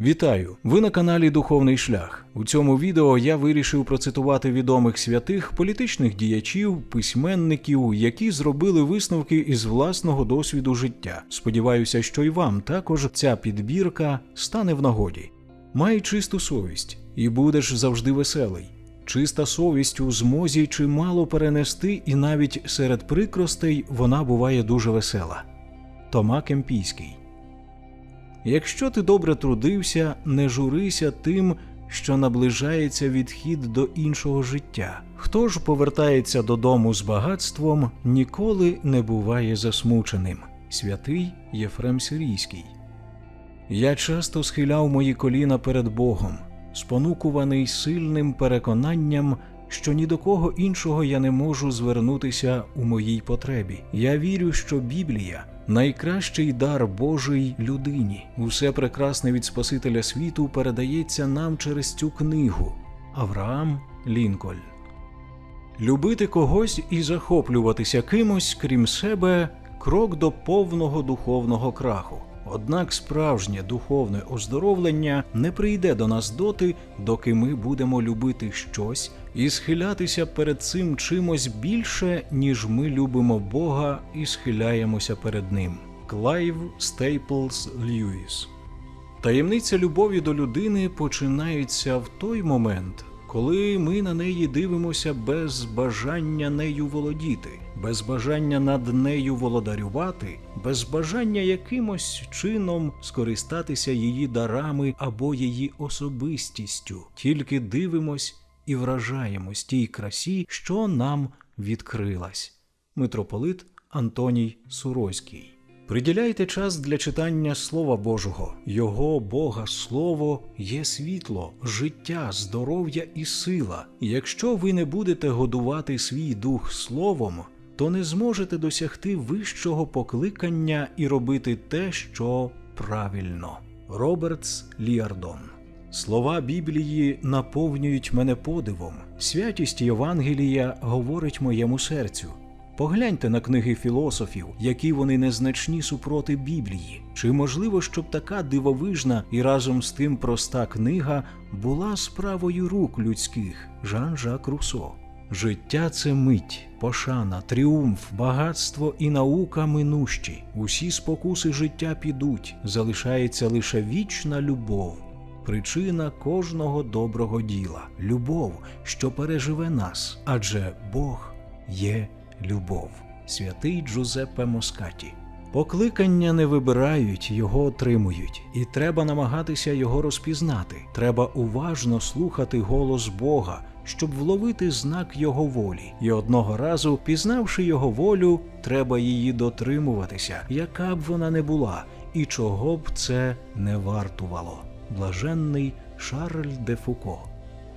Вітаю! Ви на каналі Духовний Шлях. У цьому відео я вирішив процитувати відомих святих, політичних діячів, письменників, які зробили висновки із власного досвіду життя. Сподіваюся, що і вам також ця підбірка стане в нагоді. Май чисту совість, і будеш завжди веселий. Чиста совість у змозі чимало перенести, і навіть серед прикростей вона буває дуже весела. Тома Кемпійський. Якщо ти добре трудився, не журися тим, що наближається відхід до іншого життя. Хто ж повертається додому з багатством, ніколи не буває засмученим. Святий Єфрем Сирійський. Я часто схиляв мої коліна перед Богом, спонукуваний сильним переконанням, що ні до кого іншого я не можу звернутися у моїй потребі. Я вірю, що Біблія найкращий дар Божий людині. Усе прекрасне від Спасителя світу передається нам через цю книгу. Авраам Лінкольн. Любити когось і захоплюватися кимось, крім себе, крок до повного духовного краху. Однак справжнє духовне оздоровлення не прийде до нас доти, доки ми будемо любити щось і схилятися перед цим чимось більше, ніж ми любимо Бога і схиляємося перед Ним. Клайв Стейплс Льюіс Таємниця любові до людини починається в той момент, коли ми на неї дивимося без бажання нею володіти, без бажання над нею володарювати, без бажання якимось чином скористатися її дарами або її особистістю, тільки дивимось і вражаємось тій красі, що нам відкрилась. Митрополит Антоній Суроський Приділяйте час для читання Слова Божого. Його Бога Слово є світло, життя, здоров'я і сила. Якщо ви не будете годувати свій дух словом, то не зможете досягти вищого покликання і робити те, що правильно. Робертс Ліардон Слова Біблії наповнюють мене подивом. Святість Євангелія говорить моєму серцю. Погляньте на книги філософів, які вони незначні супроти Біблії. Чи можливо, щоб така дивовижна і разом з тим проста книга була справою рук людських Жан-Жак Руссо? Життя це мить, пошана, тріумф, багатство і наука минущі. Усі спокуси життя підуть, залишається лише вічна любов. Причина кожного доброго діла любов, що переживе нас, адже Бог є любов. Святий Джузеппе Москаті. Покликання не вибирають, його отримують, і треба намагатися його розпізнати. Треба уважно слухати голос Бога, щоб вловити знак Його волі. І одного разу, пізнавши його волю, треба її дотримуватися, яка б вона не була, і чого б це не вартувало. Блаженний Шарль де Фуко.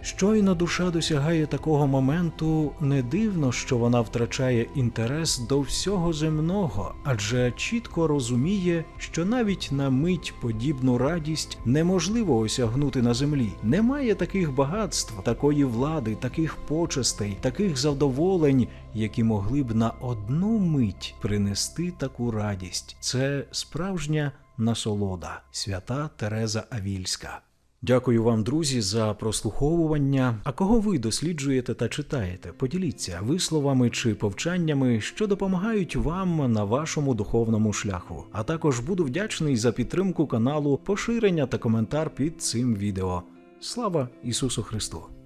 Щойно душа досягає такого моменту, не дивно, що вона втрачає інтерес до всього земного, адже чітко розуміє, що навіть на мить подібну радість неможливо осягнути на землі. Немає таких багатств, такої влади, таких почестей, таких задоволень, які могли б на одну мить принести таку радість. Це справжня насолода, свята Тереза Авільська. Дякую вам, друзі, за прослуховування. А кого ви досліджуєте та читаєте? Поділіться висловами чи повчаннями, що допомагають вам на вашому духовному шляху. А також буду вдячний за підтримку каналу, поширення та коментар під цим відео. Слава Ісусу Христу!